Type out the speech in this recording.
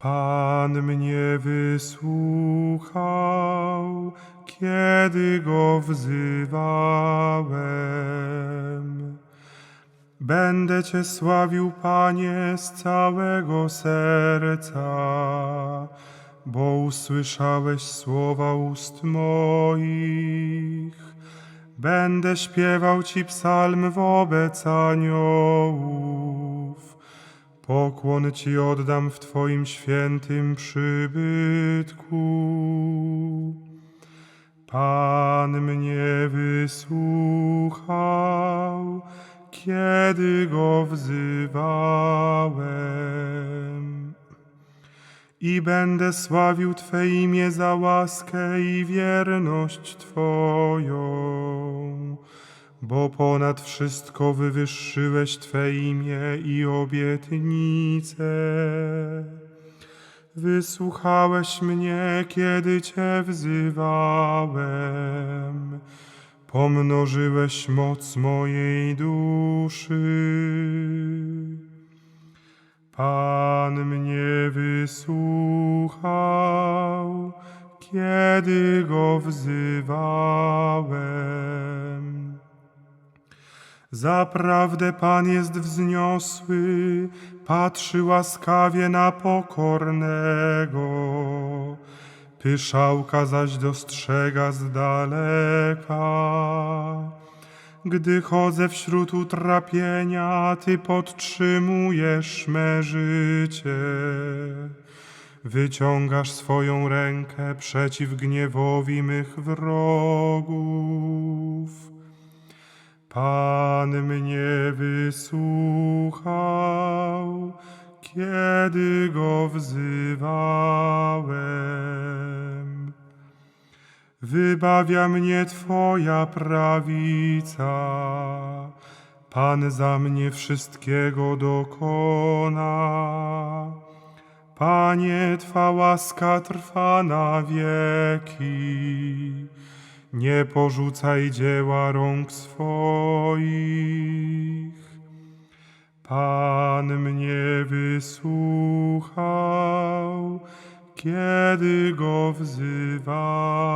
Pan mnie wysłuchał, kiedy go wzywałem. Będę Cię sławił, Panie, z całego serca, bo usłyszałeś słowa ust moich. Będę śpiewał Ci psalm wobec aniołów. Pokłon Ci oddam w Twoim świętym przybytku. Pan mnie wysłuchał, kiedy go wzywałem. I będę sławił Twe imię za łaskę i wierność Twoją, bo ponad wszystko wywyższyłeś Twe imię i obietnice. Wysłuchałeś mnie, kiedy Cię wzywałem. Pomnożyłeś moc mojej duszy. Pan mnie wysłuchał, kiedy go wzywałem. Zaprawdę Pan jest wzniosły, patrzy łaskawie na pokornego. Pyszałka zaś dostrzega z daleka. Gdy chodzę wśród utrapienia, Ty podtrzymujesz me życie. Wyciągasz swoją rękę przeciw gniewowi mych wrogów. Pan mnie wysłuchał, kiedy go wzywałem. Wybawia mnie Twoja prawica. Pan za mnie wszystkiego dokona. Panie, Twa łaska trwa na wieki. Nie porzucaj dzieła rąk swoich. Pan mnie wysłuchał, kiedy go wzywałem.